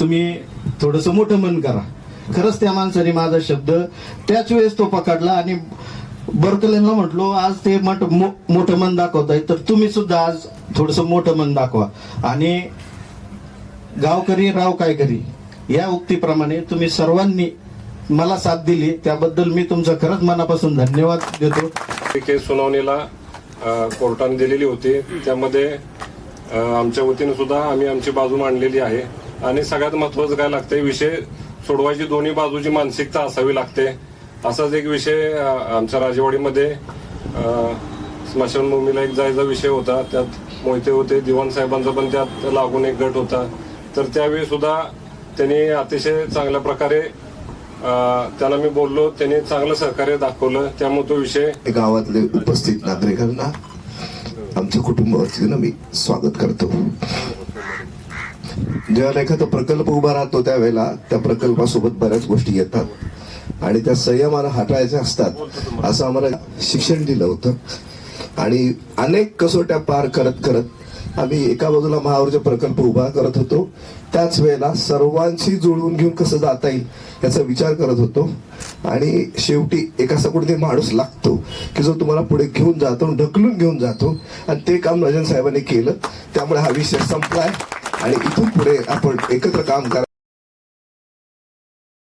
तुम्ही थोडस मोठं मन करा. खरंच त्या माणसाने माझा शब्द त्याच वेळेस तो पकडला आणि बर्कलेनला म्हटलो आज ते मट मो- मोठं मन दाखवत आहे तर तुम्ही सुद्धा आज थोडस मोठं मन दाखवा. आणि गावकरी राव काय करी या उक्तीप्रमाणे तुम्ही सर्वांनी मला साथ दिली. त्याबद्दल मी तुमचं खरंच मनापासून धन्यवाद देतो. केस सुनावणीला कोर्टाने दिलेली होती. त्यामध्ये आमच्या वतीने सुद्धा आम्ही आमची बाजू मांडलेली आहे. आणि सगळ्यात महत्वाचं काय लागते विषय सोडवायची दोन्ही बाजूची मानसिकता असावी लागते. असाच एक विषय आमच्या राजवाडीमध्ये स्मशानभूमीला एक जायचा विषय होता. त्यात मोहिते होते दिवाण साहेबांचा पण त्यात लागून एक गट होता. तर त्यावेळी सुद्धा त्यांनी अतिशय चांगल्या प्रकारे त्यांना मी बोललो त्यांनी चांगलं सहकार्य दाखवलं. त्यामुळे तो विषय गावातले उपस्थित नागरिकांना आमच्या कुटुंबावरती मी स्वागत करतो. जेव्हा एखादा प्रकल्प उभा राहतो त्यावेळेला त्या प्रकल्पासोबत बऱ्याच गोष्टी येतात. आणि त्या संयमाला हाताळायच्या असतात असं आम्हाला शिक्षण दिलं होतं. आणि अनेक कसोट्या पार करत करत आम्ही एका बाजूला महाऊर्जा प्रकल्प उभा करत होतो. त्याच वेळेला सर्वांशी जुळवून घेऊन कसं जाता येईल याचा विचार करत होतो. आणि शेवटी एक असा कुठेतरी माणूस लागतो की जो तुम्हाला पुढे घेऊन जातो ढकलून घेऊन जातो. आणि ते काम नजन साहेबांनी केलं. त्यामुळे हा विषय संपलाय. आणि इथून पुढे आपण एकत्र काम करा.